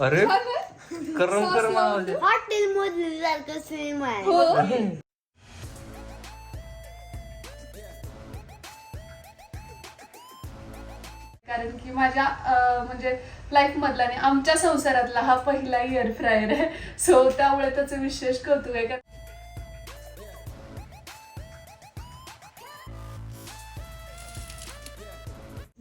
अरे करम करम आवाज आहे. हॉटेल मधली सारखं सेम आहे. हो. कारण की माझ्या अं, म्हणजे लाईफ मधला आणि आमच्या संसारातला हा पहिला इयर फ्रायर आहे. सो त्यामुळे त्याचं विशेष कौतुक आहे. कारण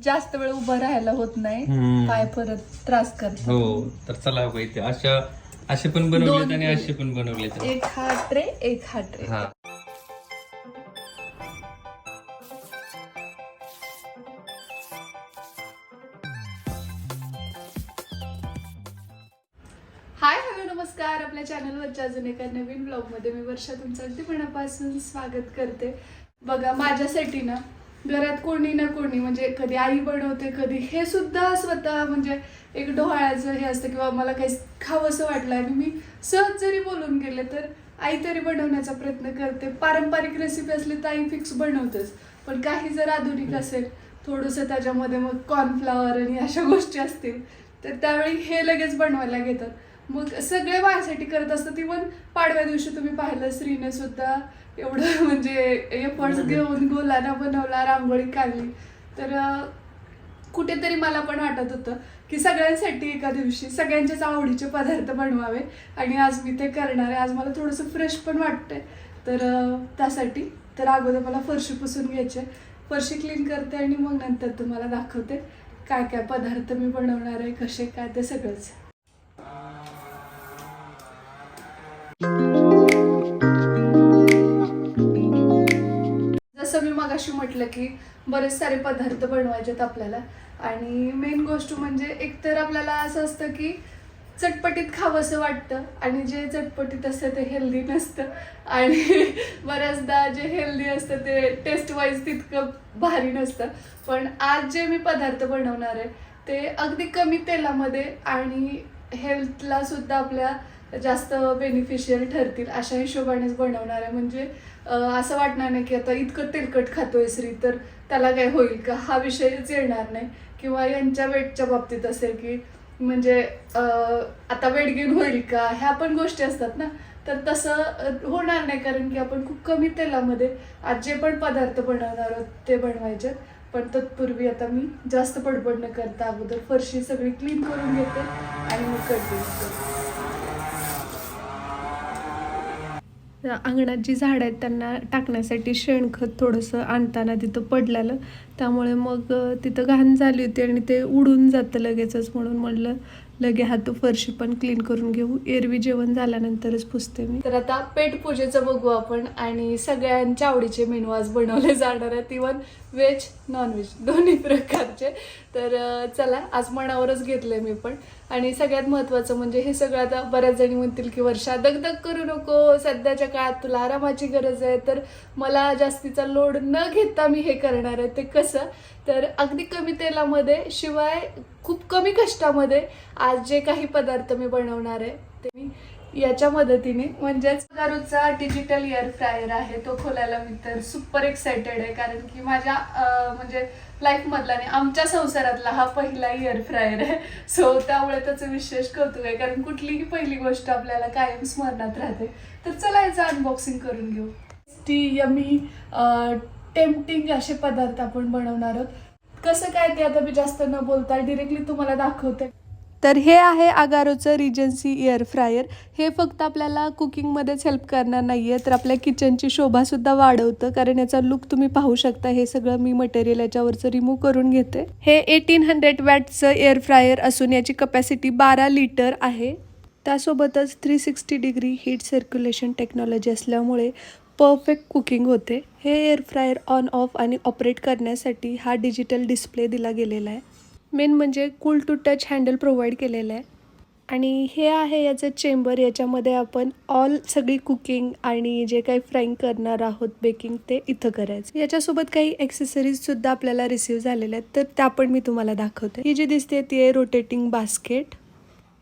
जास्त वेळ उभं राहायला होत नाही. हम्म. पाय परत त्रास करतो हो तर चला बाई ते. अशा असे पण बनवलेत दोन आणि. असे पण बनवलेत. एक हा ट्रे एक हा ट्रे. हा. हाय हॅलो नमस्कार. आपल्या चॅनलवरच्या अजून एका नवीन ब्लॉगमध्ये मी वर्षा तुमचं अगदी मनापासून स्वागत करते. बघा माझ्यासाठी ना घरात कोणी ना कोणी म्हणजे कधी आई बनवते कधी हे सुद्धा स्वतः म्हणजे एक डोहाळ्याचं हे असतं किंवा मला काही खावंसं वाटलं आणि मी सहज जरी बोलून गेले तर आई तरी बनवण्याचा प्रयत्न करते. पारंपरिक रेसिपी असली तर आई फिक्स बनवतेच. पण काही जर आधुनिक असेल थोडंसं त्याच्यामध्ये मग कॉर्नफ्लावर आणि अशा गोष्टी असतील तर त्यावेळी हे लगेच बनवायला घेतात. मग सगळे माझ्यासाठी करत असतात. इवन पाडव्या दिवशी तुम्ही पाहिलं स्त्रीने सुद्धा एवढं म्हणजे एफर्ट्स घेऊन गोलाना बनवला रांगोळी काढली. तर कुठेतरी मला पण वाटत होतं की सगळ्यांसाठी एका दिवशी सगळ्यांच्याच आवडीचे पदार्थ बनवावे आणि आज मी ते करणार आहे. आज मला थोडंसं फ्रेश पण वाटतंय. तर त्यासाठी तर अगोदर मला फरशी पुसून घ्यायचे. फरशी क्लीन करते आणि मग नंतर तुम्हाला दाखवते काय काय पदार्थ मी बनवणार आहे कसे काय ते सगळंच. मगाशी म्हटलं की बरेच सारे पदार्थ बनवायचेत आपल्याला. आणि मेन गोष्ट म्हणजे एकतर आपल्याला असं असतं की चटपटीत खावंसं वाटतं आणि जे चटपटीत असतं ते हेल्दी नसतं. आणि बऱ्याचदा जे हेल्दी असतं ते टेस्ट वाईज तितकं भारी नसतं. पण आज जे मी पदार्थ बनवणार आहे ते अगदी कमी तेलामध्ये आणि हेल्थला सुद्धा आपल्या जास्त बेनिफिशियल ठरतील अशा हिशोबानेच बनवणार आहे. म्हणजे असं वाटणार नाही की आता इतकं तेलकट खातोय श्री तर त्याला काय होईल का? हा विषयच येणार नाही. किंवा यांच्या वेटच्या बाबतीत असेल की म्हणजे आता वेट गेन होईल का? ह्या पण गोष्टी असतात ना. तर तसं होणार नाही. कारण की आपण खूप कमी तेलामध्ये आज जे पण पदार्थ बनवणार आहोत ते बनवायचे. पण तत्पूर्वी आता मी जास्त पडबड न करता अगोदर फरशी सगळी क्लीन करून घेते आणि मग करते. अंगणात जी झाडं आहेत त्यांना टाकण्यासाठी शेणखत थोडंसं आणताना तिथं पडलेलं. त्यामुळे मग तिथं घाण झाली होती आणि ते उडून जातं लगेचच म्हणून म्हणलं लगे हात फरशी पण क्लीन करून घेऊ. एरवी जेवण झाल्यानंतरच पुसते मी. तर आता पेट पूजेचं बघू आपण आणि सगळ्यांच्या आवडीचे मेनू आज बनवले जाणार आहेत. इवन व्हेज नॉनव्हेज दोन्ही प्रकारचे. तर चला आज मनावरच घेतलंय मी पण. आणि सगळ्यात महत्त्वाचं म्हणजे हे सगळं आता बऱ्याच जणी म्हणतील की वर्षा दगदग करू नको. सध्याच्या काळात तुला आरामाची गरज आहे. तर मला जास्तीचा लोड न घेता मी हे करणार आहे. ते कसं? तर अगदी कमी तेलामध्ये शिवाय खूप कमी कष्टामध्ये आज जे काही पदार्थ मी बनवणार आहे ते मी याच्या मदतीने. म्हणजेच दारूचा डिजिटल एअर फ्रायर आहे तो खोलायला मी तर सुपर एक्सायटेड आहे. कारण की माझ्या म्हणजे लाईफमधला आणि आमच्या संसारातला हा पहिला एअर फ्रायर आहे. सो त्यामुळे त्याचं विशेष कौतुक आहे. कारण कुठलीही पहिली गोष्ट आपल्याला कायम स्मरणात राहते. तर चला याचं अनबॉक्सिंग करून घेऊ. टी यमी टेम्पटिंग असे पदार्थ आपण बनवणार आहोत. कसं काय ते आता मी जास्त न बोलता डिरेक्टली तुम्हाला दाखवते. तर हे आहे आगारोचं रिजन्सी एअर फ्रायर हे फक्त आपल्याला कुकिंगमध्येच हेल्प करणार नाही आहे तर आपल्या किचनची शोभासुद्धा वाढवतं. कारण याचा लुक तुम्ही पाहू शकता. हे सगळं मी मटेरियल याच्यावरचं रिमूव्ह करून घेते. हे एटीन हंड्रेड वॅटचं एअर फ्रायर असून याची कपॅसिटी बारा लिटर आहे. त्यासोबतच three sixty degree heat circulation technology असल्यामुळे परफेक्ट कुकिंग होते. हे एअर फ्रायर ऑन ऑफ आणि ऑपरेट करण्यासाठी हा डिजिटल डिस्प्ले दिला गेलेला आहे. मेन म्हणजे cool to touch handle provide केलेलं आहे. आणि हे आहे याचं चेंबर याच्यामध्ये आपण ऑल सगळी कुकिंग आणि जे काही फ्राईंग करणार आहोत बेकिंग ते इथं करायचं. याच्यासोबत काही ॲक्सेसरीजसुद्धा आपल्याला रिसीव झालेल्या आहेत तर त्या पण मी तुम्हाला दाखवते. ही जी दिसते ती आहे रोटेटिंग बास्केट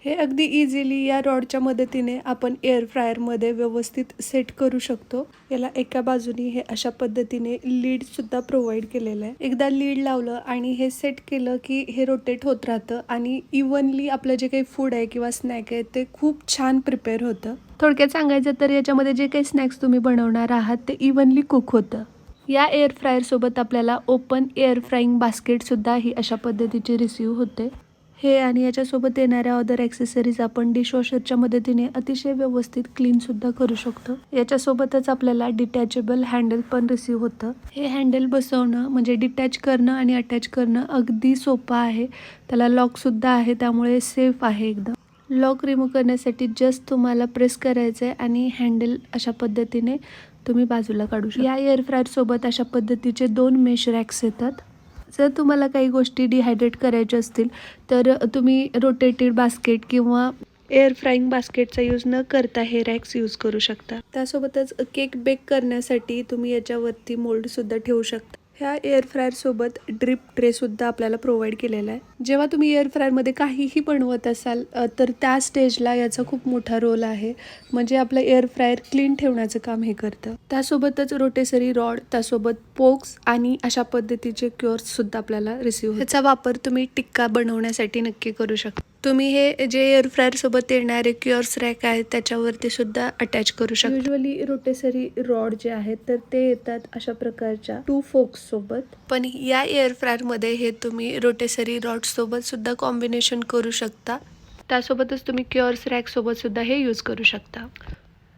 हे अगदी इझिली या रॉडच्या मदतीने आपण एअर फ्रायरमध्ये व्यवस्थित सेट करू शकतो. याला एका बाजूनी हे अशा पद्धतीने लीड सुद्धा प्रोव्हाइड केलेलं आहे. एकदा लीड लावलं आणि हे सेट केलं की हे रोटेट होत राहतं आणि इव्हनली आपलं जे काही फूड आहे किंवा स्नॅक आहे ते खूप छान प्रिपेअर होतं. थोडक्यात सांगायचं तर याच्यामध्ये जे काही स्नॅक्स तुम्ही बनवणार आहात ते इव्हनली कुक होतं. या एअर फ्रायरसोबत आपल्याला ओपन एअर फ्राईंग बास्केटसुद्धा ही अशा पद्धतीची रिसीव होते. हे आणि याच्यासोबत येणाऱ्या अदर ॲक्सेसरीज आपण डिशवॉशरच्या मदतीने अतिशय व्यवस्थित क्लीनसुद्धा करू शकतो. याच्यासोबतच आपल्याला डिटॅचेबल हँडल पण रिसीव्ह होतं. हे हँडल बसवणं म्हणजे डिटॅच करणं आणि अटॅच करणं अगदी सोपं आहे. त्याला लॉकसुद्धा आहे त्यामुळे सेफ आहे एकदम. लॉक रिमूव्ह करण्यासाठी जस्ट तुम्हाला प्रेस करायचं आहे आणि हँडल अशा पद्धतीने तुम्ही बाजूला काढू शकता. या एअर फ्रायरसोबत अशा पद्धतीचे दोन मेश रॅक्स येतात. जर तुम्हाला काही गोष्टी डिहायड्रेट करायच्या असतील तर तुम्ही रोटेटेड बास्केट किंवा एअर फ्राईंग बास्केटचा यूज न करता हे रॅक्स यूज करू शकता. त्यासोबतच केक बेक करण्यासाठी तुम्ही याच्यावरती मोल्डसुद्धा ठेवू शकता. ह्या एअर फ्रायरसोबत ड्रिप ट्रेसुद्धा आपल्याला प्रोव्हाइड केलेला आहे. जेव्हा तुम्ही एअर फ्रायरमध्ये काहीही बनवत असाल तर त्या स्टेजला याचा खूप मोठा रोल आहे. म्हणजे आपलं एअर फ्रायर क्लीन ठेवण्याचं काम हे करतं. त्यासोबतच रोटेसरी रॉड त्यासोबत पोक्स आणि अशा पद्धतीचे क्युअर्ससुद्धा आपल्याला रिसिव्ह ह्याचा वापर तुम्ही टिक्का बनवण्यासाठी नक्की करू शकता. तुम्ही हे जे एअर फ्रायर सोबत येणारे क्युअर्स रॅक आहेत त्याच्यावरती सुद्धा अटॅच करू शकता. युजली रोटेसरी रॉड जे आहेत तर ते येतात अशा प्रकारच्या टू फोक्स सोबत. पण या एअर फ्रायरमध्ये हे तुम्ही रोटेसरी रॉड सोबत सुद्धा कॉम्बिनेशन करू शकता. त्यासोबतच तुम्ही क्युअर्स रॅक सोबत सुद्धा हे यूज करू शकता.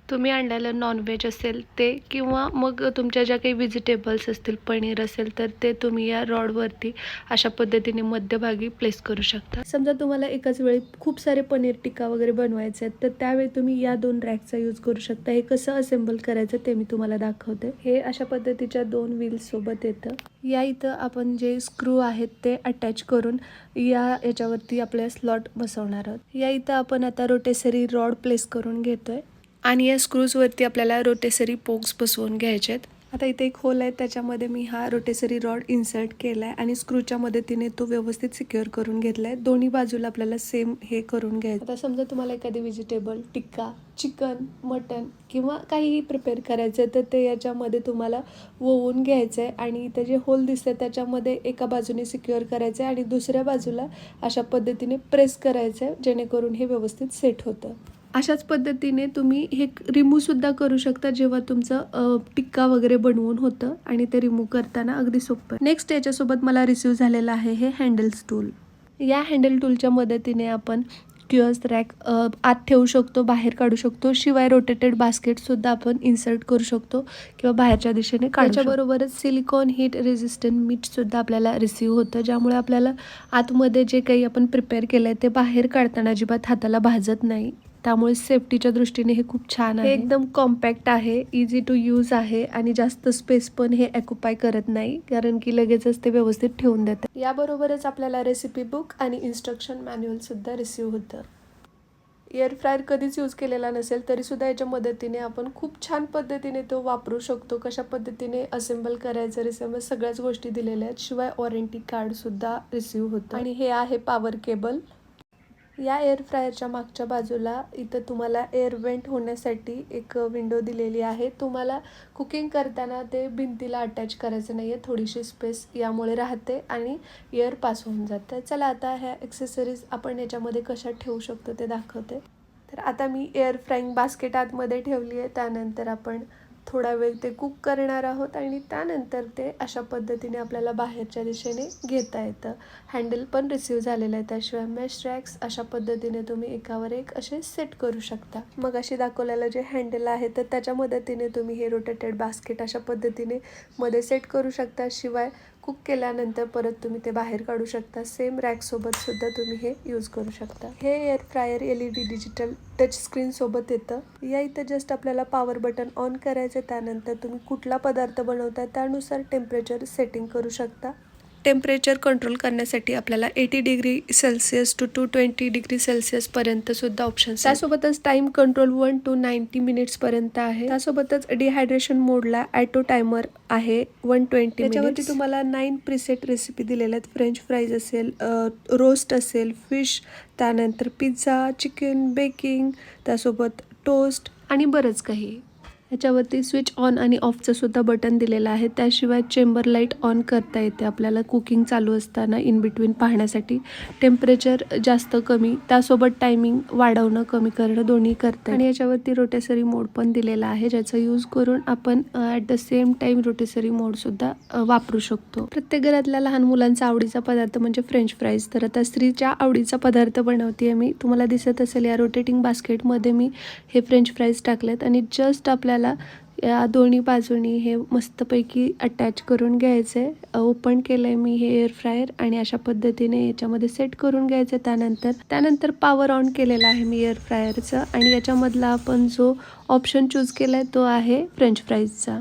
तुम्ही आणलेलं नॉनव्हेज असेल ते किंवा मग तुमच्या ज्या काही व्हेजिटेबल्स असतील पनीर असेल तर ते तुम्ही या रॉडवरती अशा पद्धतीने मध्यभागी प्लेस करू शकता. समजा तुम्हाला एकाच वेळी खूप सारे पनीर टिक्का वगैरे बनवायचे आहेत तर त्यावेळी तुम्ही या दोन रॅकचा यूज करू शकता. हे कसं असेंबल करायचं ते मी तुम्हाला दाखवते. हे अशा पद्धतीच्या दोन व्हील्ससोबत येतं. या इथं आपण जे स्क्रू आहेत ते अटॅच करून या याच्यावरती आपल्या स्लॉट बसवणार आहोत. या इथं आपण आता रोटेसरी रॉड प्लेस करून घेतोय. आणि या स्क्रूजवरती आपल्याला रोटेसरी पोक्स बसवून घ्यायचे आहेत आता इथे एक होल आहे त्याच्यामध्ये मी हा रोटेसरी रॉड इन्सर्ट केला आहे आणि स्क्रूच्या मदतीने तो व्यवस्थित सिक्युअर करून घेतला आहे दोन्ही बाजूला आपल्याला सेम हे करून घ्यायचं. आता समजा तुम्हाला एखादी व्हेजिटेबल टिक्का चिकन मटन किंवा काहीही प्रिपेअर करायचं आहे तर ते याच्यामध्ये तुम्हाला वोवून घ्यायचं आहे आणि इथे जे होल दिसतं त्याच्यामध्ये एका बाजूने सिक्युअर करायचं आहे आणि दुसऱ्या बाजूला अशा पद्धतीने प्रेस करायचं आहे जेणेकरून हे व्यवस्थित सेट होतं. अशाच पद्धतीने तुम्ही हे रिमूव्ह सुद्धा करू शकता जेव्हा तुमचं टिक्का वगैरे बनवून होतं आणि ते रिमूव्ह करताना अगदी सोपं नेक्स्ट याच्यासोबत मला रिसिव्ह झालेलं आहे हे हँडल्स टूल या हँडल टूलच्या मदतीने आपण क्युअर्स रॅक आत ठेवू शकतो बाहेर काढू शकतो शिवाय रोटेटेड बास्केटसुद्धा आपण इन्सर्ट करू शकतो किंवा बाहेरच्या दिशेने काढच्याबरोबरच सिलिकॉन हीट रेझिस्टंट मीठसुद्धा आपल्याला रिसिव्ह होतं ज्यामुळे आपल्याला आतमध्ये जे काही आपण प्रिपेअर केलं आहे ते बाहेर काढताना अजिबात हाताला भाजत नाही. त्यामुळे सेफ्टीच्या दृष्टीने हे खूप छान आहे. एकदम कॉम्पॅक्ट आहे इझी टू यूज आहे आणि जास्त स्पेस पण हे ऑक्युपाय करत नाही कारण की लगेचच ते व्यवस्थित ठेवून देतात. याबरोबरच आपल्याला रेसिपी बुक आणि इन्स्ट्रक्शन मॅन्युअल सुद्धा रिसीव होतं. एअर फ्रायर कधीच यूज केलेला नसेल तरी सुद्धा याच्या मदतीने आपण खूप छान पद्धतीने तो वापरू शकतो. कशा पद्धतीने असेंबल करायचं रिसेंबल सगळ्याच गोष्टी दिलेल्या आहेत. शिवाय वॉरंटी कार्ड सुद्धा रिसीव होतं. आणि हे आहे पॉवर केबल या एअर फ्रायरच्या मागच्या बाजूला इथं तुम्हाला एअर वेंट होण्यासाठी एक विंडो दिलेली आहे. तुम्हाला कुकिंग करताना ते भिंतीला अटॅच करायचं नाही आहे थोडीशी स्पेस यामुळे राहते आणि एअर पास होऊन जाते. चला आता ह्या ॲक्सेसरीज आपण याच्यामध्ये कशा ठेवू शकतो ते दाखवते. तर आता मी एअर फ्राईंग बास्केट आतमध्ये ठेवली आहे. त्यानंतर आपण थोडा वेळ ते कुक करणार आहोत आणि त्यानंतर ते अशा पद्धतीने आपल्याला बाहेरच्या दिशेने घेता येतं. हँडल पण रिसीव झालेलं आहे त्याशिवाय मेश रॅक्स अशा पद्धतीने तुम्ही एकावर एक असे सेट करू शकता. मग अशी दाखवलेलं जे हँडल आहे तर त्याच्या मदतीने तुम्ही हे रोटेटेड बास्केट अशा पद्धतीने मध्ये सेट करू शकता. शिवाय कुक केल्यानंतर परत तुम्ही ते बाहेर काढू शकता. सेम रॅकसोबत सुद्धा तुम्ही हे यूज करू शकता. हे air fryer L E D digital touch screen सोबत येतं. या इथं जस्ट आपल्याला पॉवर बटन ऑन करायचं त्यानंतर तुम्ही कुठला पदार्थ बनवता त्यानुसार टेम्परेचर सेटिंग करू शकता. टेम्परेचर कंट्रोल करण्यासाठी आपल्याला eighty degree Celsius to two twenty degree सेल्सिअसपर्यंत सुद्धा ऑप्शन त्यासोबतच time control one to ninety मिनिट्सपर्यंत आहे. त्यासोबतच डिहायड्रेशन मोडला ॲटो टायमर आहे वन ट्वेंटी त्याच्यावरती तुम्हाला नाईन प्रिसेट रेसिपी दिलेल्या आहेत. फ्रेंच फ्राईज असेल रोस्ट असेल फिश त्यानंतर पिझ्झा चिकन बेकिंग त्यासोबत टोस्ट आणि बरंच काही. ह्याच्यावरती स्विच ऑन आणि ऑफचं सुद्धा बटन दिलेलं आहे. त्याशिवाय चेंबर लाइट ऑन करता येते आपल्याला. कुकिंग चालू असताना इन बिटवीन पाहण्यासाठी. टेम्परेचर जास्त कमी त्यासोबत टायमिंग वाढवणं कमी करणं दोन्ही करतं आणि याच्यावरती रोटेसरी मोड पण दिलेला आहे ज्याचा यूज करून आपण at the same time rotisserie मोडसुद्धा वापरू शकतो. प्रत्येक घरातल्या लहान मुलांचा आवडीचा पदार्थ म्हणजे फ्रेंच फ्राईज तर आता स्त्रीच्या आवडीचा पदार्थ बनवते मी. तुम्हाला दिसत असेल या रोटेटिंग बास्केटमध्ये मी हे फ्रेंच फ्राईज टाकलेत. आणि जस्ट आपल्या आपल्याला या दोन्ही बाजूनी हे मस्तपैकी अटॅच करून घ्यायचं आहे ओपन केलं आहे मी हे एअर फ्रायर आणि अशा पद्धतीने याच्यामध्ये सेट करून घ्यायचं आहे त्यानंतर. त्यानंतर पॉवर ऑन केलेला आहे मी एअर फ्रायरचं आणि याच्यामधला आपण जो ऑप्शन चूज केला आहे तो आहे फ्रेंच फ्राईजचा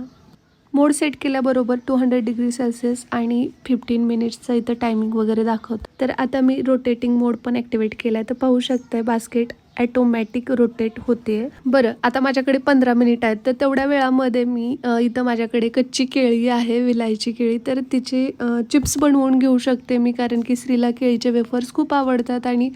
मोड सेट केल्याबरोबर टू हंड्रेड डिग्री सेल्सिअस आणि फिफ्टीन मिनिट्सचं इथं टायमिंग वगैरे दाखवतं. तर आता मी रोटेटिंग मोड पण ॲक्टिवेट केला आहे तर पाहू शकताय बास्केट ॲटोमॅटिक रोटेट होते. बरं आता माझ्याकडे पंधरा मिनिट आहेत. तर तेवढ्या वेळामध्ये मी इथं माझ्याकडे कच्ची केळी आहे विलायची केळी. तर तिचे चिप्स बनवून घेऊ शकते मी कारण की स्त्रीला केळीचे वेफर्स खूप आवडतात आणि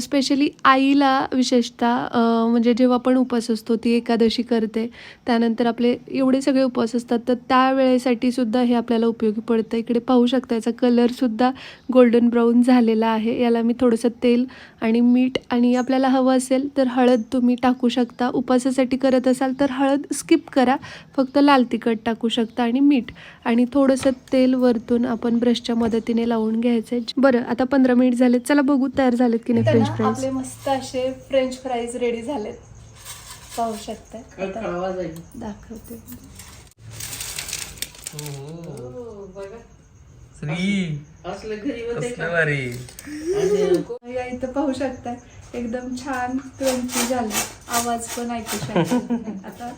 स्पेशली आईला विशेषतः म्हणजे जेव्हा पण उपवास असतो ती एकादशी करते. त्यानंतर आपले एवढे सगळे उपवास असतात. तर त्या वेळेसाठी सुद्धा हे आपल्याला उपयोगी पडतं. इकडे पाहू शकता याचा कलरसुद्धा गोल्डन ब्राऊन झालेला आहे. याला मी थोडंसं तेल आणि मीठ आणि आपल्याला हवं असेल तर हळद तुम्ही टाकू शकता. उपवासासाठी करत असाल तर हळद स्किप करा. फक्त लाल तिखट टाकू शकता आणि मीठ. आणि थोडंसं तेल वरतून आपण ब्रशच्या मदतीने लावून घ्यायचं आहे बरं आता पंधरा मिनिट झालेत. चला बघू तयार झालेत की नाही फ्रेंच फ्राईज आपले मस्त असे फ्रेंच फ्राईज रेडी झालेत. पाहू शकता दाखवते. श्री. असलं घरी होते कसलं भारी. या इथं पाहू शकता एकदम छान क्रंची झालं. आवाज पण ऐकू शकता. आता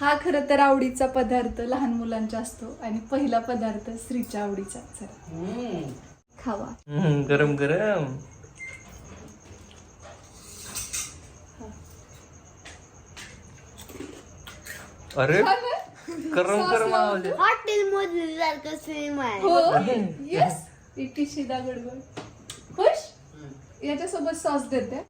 हा खरं तर आवडीचा पदार्थ लहान मुलांचा असतो आणि पहिला पदार्थ स्त्रीच्या आवडीचा. चला. खावा. हम्म, गरम गरम. अरे गरम गरम आवाज आहे. हॉटेल मध्ये सारखं सेम आहे. हो. येस इटी शिदा गडबड खुश? याच्यासोबत सॉस देते.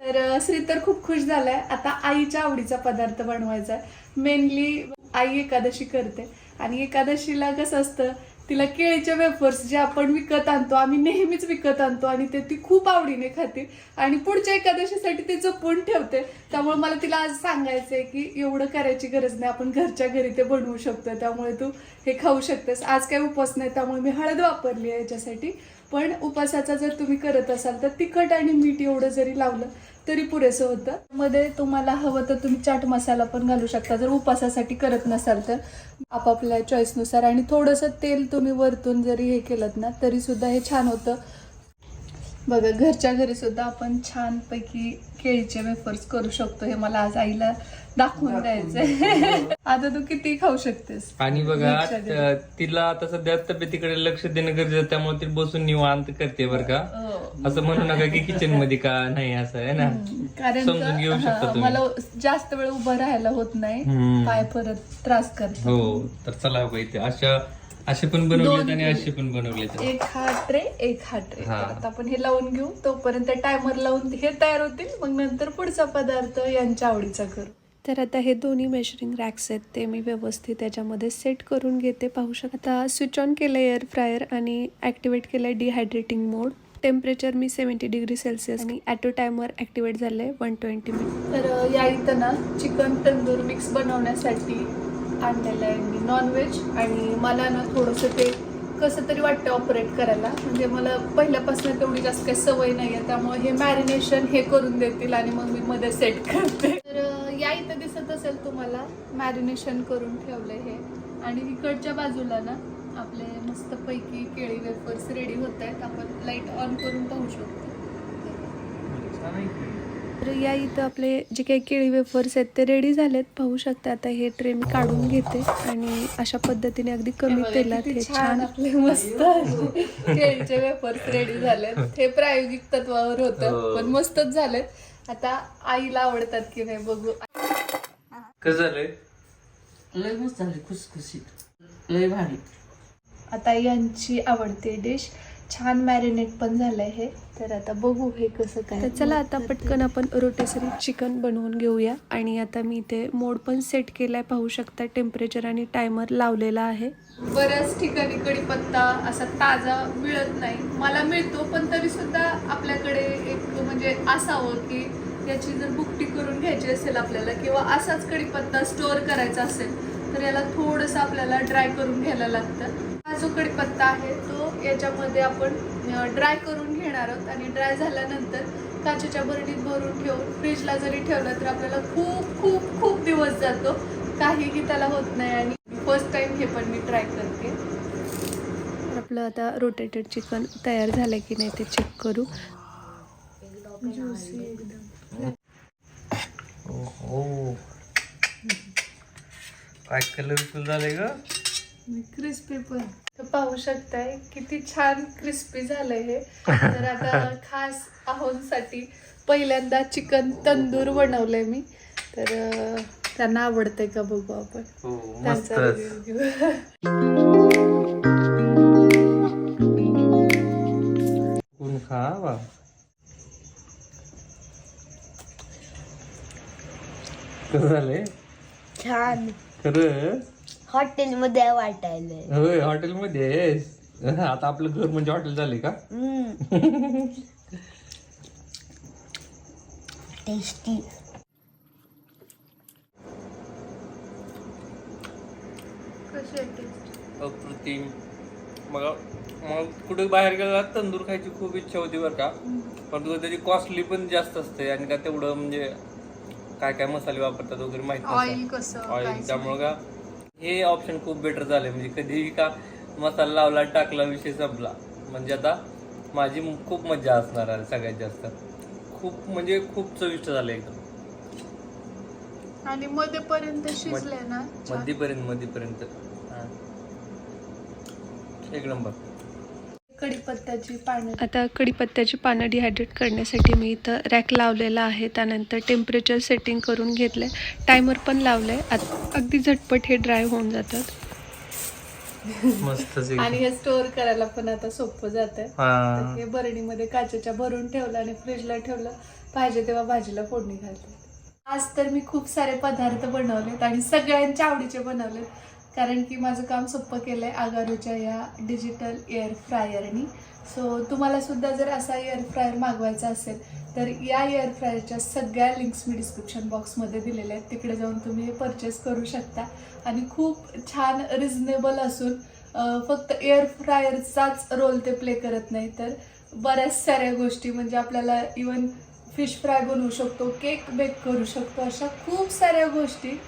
तर श्री तर खूप खुश झालाय. आता आईच्या आवडीचा पदार्थ बनवायचा आहे. मेनली आई एकादशी करते. आणि एकादशीला कसं असतं तिला केळीचे वेफर्स जे आपण विकत आणतो आम्ही नेहमीच विकत आणतो आणि ते ती खूप आवडीने खाते. आणि पुढच्या एकादशीसाठी ते जपून ठेवते. त्यामुळे मला तिला आज सांगायचंय की एवढं करायची गरज नाही. आपण घरच्या घरी ते बनवू शकतो त्यामुळे तू हे खाऊ शकतेस. आज काही उपवास नाही. त्यामुळे मी हळद वापरली आहे याच्यासाठी. पण उपासाचा जर तुम्ही करत असाल तर तिखट आणि मीठ एवढं जरी लावलं तरी पुरेसं होतं. मध्ये तुम्हाला हवं तर तुम्ही चाट मसाला पण घालू शकता. जर उपासासाठी करत नसाल तर आपापल्या चॉईसनुसार आणि थोडंसं तेल तुम्ही वरतून जरी हे केलं ना तरी सुद्धा हे छान होतं. बघा घरच्या घरी सुद्धा आपण छानपैकी केळीचे वेफर्स करू शकतो. हे मला आज आईला दाखवून द्यायचंय. आता तू किती खाऊ शकतेस? आणि बघा. त- तिला आता सध्या तब्येतीकडे लक्ष देणं गरजेचं आहे, त्यामुळे ती बसून निवांत करते बरं का. हो. असं म्हणू नका की किचनमध्ये का नाही असं आहे ना. कारण समजून घेऊ शकता हा, तुम्ही. मला जास्त वेळ उभं राहायला होत नाही. हम्म. पाय परत त्रास करतो. हो तर चला बाई ते अशा असे पण बनवलेत आणि असे पण बनवलेत. एक हा ट्रे एक हा ट्रे. हा. आता आपण हे लावून घेऊ. तोपर्यंत टायमर लावून हे तयार होतील. मग नंतर पुढचा पदार्थ यांच्या आवडीचा करू. तर आता हे दोन्ही मेजरिंग रॅक्स आहेत ते मी व्यवस्थित त्याच्यामध्ये सेट करून घेते. पाहू शकता आता स्विच ऑन केलं एअर फ्रायर आणि ॲक्टिवेट केलं आहे डिहायड्रेटिंग मोड टेम्परेचर मी सेवन्टी डिग्री सेल्सिअस आणि ॲटो टायमर ॲक्टिवेट झालं आहे वन ट्वेंटी मिनिट तर अ, या इथं ना चिकन तंदूर मिक्स बनवण्यासाठी आणलेलं आहे मी नॉनव्हेज आणि मला ना थोडंसं ते कसं तरी वाटतं ऑपरेट करायला. म्हणजे मला पहिल्यापासून तेवढी जास्त काही सवय नाही आहे त्यामुळे हे मॅरिनेशन हे करून देतील आणि मग मी मध्ये सेट करते. तर या इथं दिसत असेल तुम्हाला मॅरिनेशन करून ठेवलं हे. आणि इकडच्या बाजूला ना आपले मस्तपैकी केळी वेफर्स रेडी होत आहेत. आपण लाइट ऑन करून पाहू शकतो. तर या इथं आपले जे काही केळी वेफर्स आहेत ते रेडी झालेत. पाहू शकता आता हे ट्रे मी काढून घेते आणि अशा पद्धतीने अगदी कमी तेलात हे छान आपले मस्त केळीचे वेफर्स रेडी झालेत. हे प्रायोगिक तत्वावर होतं हो. पण मस्तच झालेत. आता आईला आवडतात की नाही बघू. कसं झालंय? लय मस्त झाली खुसखुशीत. लय भारी. आता यांची आवडती डिश छान मॅरिनेट पण झालंय हे. तर आता बघू हे कसं काय तर चला आता पटकन आपण रोटेसरी चिकन बनवून घेऊया. आणि आता मी इथे मोड पण सेट केलाय. पाहू शकता टेम्परेचर आणि टायमर लावलेला आहे. बऱ्याच ठिकाणी कढीपत्ता असा ताजा मिळत नाही. मला मिळतो पण तरी सुद्धा आपल्याकडे एक म्हणजे असावं की याची जर बुकटी करून घ्यायची असेल आपल्याला किंवा असाच कढीपत्ता स्टोअर करायचा असेल तर याला थोडंसं आपल्याला ड्राय करून घ्यायला लागतं. हा जो कढीपत्ता आहे तो याच्यामध्ये आपण ड्राय करून घेणार आहोत आणि ड्राय झाल्यानंतर काचेच्या बरणीत भरून ठेवून फ्रीजला जरी ठेवलं तर आपल्याला खूप खूप खूप दिवस जातो. काहीही त्याला होत नाही आणि फर्स्ट टाइम हे पण मी ट्राय करते. आपलं आता रोटेटेड चिकन तयार झालं की नाही ते चेक करू. हो काय कलरफुल झालंय ग? क्रिस्पी पण. पाहू शकताय किती छान क्रिस्पी झालंय हे. तर आता खास आहोंसाठी पहिल्यांदा चिकन तंदूर बनवलंय मी. तर त्यांना आवडतंय का बघू आपण. हो त्यांचा वा कसं झालंय? छान. खरं? हॉटेलमध्ये वाटायलंय. होय हॉटेलमध्ये? आहेस आता आपलं घर म्हणजे हॉटेल झाले का? टेस्टी कशी आहे taste? अप्रतिम. मग मग कुठे बाहेर गेला तंदूर खायची खूप इच्छा होती बरं का. पण तुला त्याची कॉस्टली पण जास्त असते आणि का तेवढं म्हणजे काय काय मसाले वापरतात वगैरे माहीत ऑइल कसं ऑइल काय त्यामुळं का हे ऑप्शन खूप बेटर झाले. म्हणजे कधीही का मसाला लावला टाकला विषय संपला. म्हणजे आता माझी खूप मजा असणार आहे सगळ्यात जास्त. खूप म्हणजे खूप चविष्ट झालं एकदम. आणि मध्ये पर्यंत शिजले ना. मध्यपर्यंत मध्यपर्यंत. हा. एक नंबर. कढीपत्त्याची पानं. आता कढीपत्त्याची पानं डिहायड्रेट करण्यासाठी मी इथं रॅक लावलेला आहे. त्यानंतर टेम्परेचर सेटिंग करून घेतलं आहे टायमर पण लावलं आहे अगदी झटपट हे ड्राय होऊन जातात. आणि हे स्टोअर करायला पण आता सोपं जात आहे हा. हे बरणीमध्ये काचेच्या भरून ठेवलं आणि फ्रीजला ठेवलं. पाहिजे तेव्हा भाजीला फोडणी घालते. आज तर मी खूप सारे पदार्थ बनवलेत आणि सगळ्यांच्या आवडीचे बनवलेत. कारण की माझं काम सोपं आहे आगारूच्या या डिजिटल एअर फ्रायरनी सो तुम्हालासुद्धा जर असा एअर फ्रायर मागवायचा असेल तर या एअर फ्रायरच्या सगळ्या लिंक्स मी डिस्क्रिप्शन बॉक्समध्ये दिलेल्या आहेत. तिकडे जाऊन तुम्ही हे परचेस करू शकता. आणि खूप छान रिझनेबल असून फक्त एअर फ्रायरचाच रोल ते प्ले करत नाही. तर बऱ्याच साऱ्या गोष्टी म्हणजे आपल्याला इवन फिश फ्राय बनवू शकतो केक बेक करू शकतो अशा खूप साऱ्या गोष्टी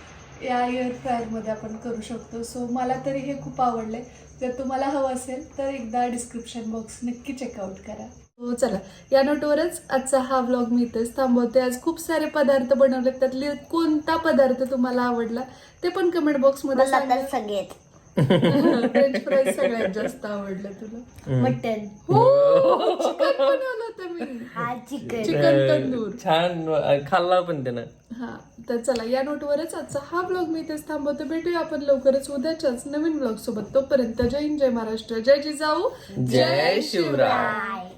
या एअर फ्रायरमध्ये आपण करू शकतो. सो मला तरी हे खूप आवडले जर तुम्हाला हवं असेल तर एकदा डिस्क्रिप्शन बॉक्स नक्की चेकआउट करा. हो चला. या नोटवरच आजचा हा व्लॉग मी इथेच थांबवते. आज खूप सारे पदार्थ बनवले त्यातले कोणता पदार्थ तुम्हाला आवडला ते पण कमेंट बॉक्समध्ये मला सांगा. तर सगळेच. फ्रेंच फ्राईज सगळ्यात जास्त आवडलं तुला? मटन. हो! चिकन बनवलं होतं मी. हा चिकन. चिकन तंदूर. छान खाल्ला पण त्यानं. हा तर चला या नोटवरच आजचा हा ब्लॉग मी इथेच थांबवतो. भेटूया आपण लवकरच उद्याच्याच नवीन ब्लॉग सोबत. तोपर्यंत जय हिंद जय महाराष्ट्र जय जिजाऊ जय शिवराय.